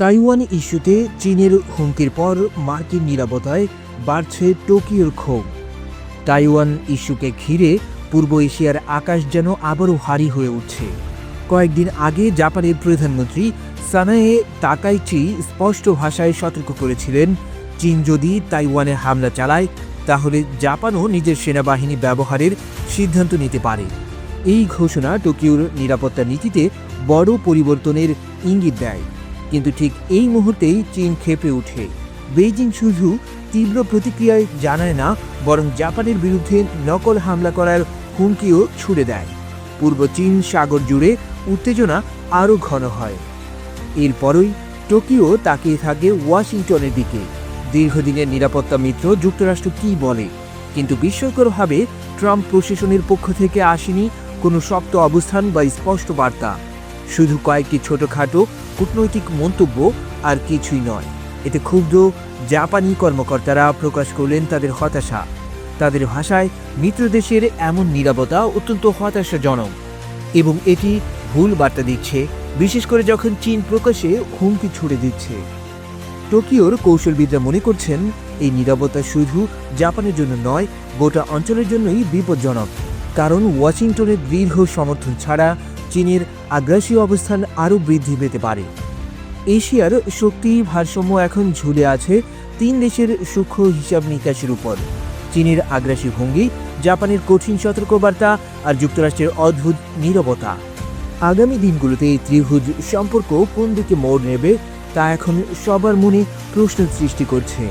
Taiwan ইস্যুতে চীনের হুমকির পর মার্কিন নিরাপত্তায় বাড়ছে টোকিওর ক্ষোভ। তাইওয়ান ইস্যুকে ঘিরে পূর্ব এশিয়ার আকাশ যেন আবারও হারি হয়ে উঠছে। কয়েকদিন আগে জাপানের প্রধানমন্ত্রী সানায়ে তাকাইচি স্পষ্ট ভাষায় সতর্ক করেছিলেন, চীন যদি তাইওয়ানে হামলা চালায়, তাহলে জাপানও নিজের সেনাবাহিনী ব্যবহারের সিদ্ধান্ত নিতে পারে। এই ঘোষণা টোকিওর নিরাপত্তা নীতিতে বড় পরিবর্তনের ইঙ্গিত দেয়। কিন্তু ঠিক এই মুহূর্তেই চীন ক্ষেপে ওঠে। বেইজিং শুধু তীব্র প্রতিক্রিয়ায় জানায় না, বরং জাপানের বিরুদ্ধে নকল হামলা করার হুমকিও ছুড়ে দেয়। পূর্ব চীন সাগর জুড়ে উত্তেজনা আরও ঘন হয়। এরপরই টোকিও তাকিয়ে থাকে ওয়াশিংটনের দিকে। দীর্ঘদিনের নিরাপত্তা মিত্র যুক্তরাষ্ট্র কী বলে? কিন্তু বিস্ময়করভাবে ট্রাম্প প্রশাসনের পক্ষ থেকে আসেনি কোনো শক্ত অবস্থান বা স্পষ্ট বার্তা। শুধু কয়েকটি ছোটখাটো কূটনৈতিক মন্তব্য আর কিছুই নয়। এতে ক্ষুব্ধ জাপানি কর্মকর্তারা প্রকাশ করলেন তাদের হতাশা। তাদের ভাষায় মিত্র দেশের এমন নিরাপত্তা অত্যন্ত হতাশাজনক এবং এটি ভুল বার্তা দিচ্ছে, বিশেষ করে যখন চীন প্রকাশে হুমকি ছুড়ে দিচ্ছে। টোকিওর কৌশলবিদরা মনে করছেন, এই নিরাপত্তা শুধু জাপানের জন্য নয়, গোটা অঞ্চলের জন্যই বিপজ্জনক। কারণ ওয়াশিংটনের দীর্ঘ সমর্থন ছাড়া চীনের আগ্রাসী অবস্থান আরও বৃদ্ধি পেতে পারে। এশিয়ার শক্তি ভারসাম্য এখন ঝুলে আছে তিন দেশের সূক্ষ্ম হিসাব নিকাশের উপর। চীনের আগ্রাসী ভঙ্গি, জাপানের কঠিন সতর্কবার্তা আর যুক্তরাষ্ট্রের অদ্ভুত নীরবতা। আগামী দিনগুলোতে এই ত্রিভুজ সম্পর্ক কোন দিকে মোড় নেবে তা এখন সবার মনে প্রশ্ন সৃষ্টি করছে।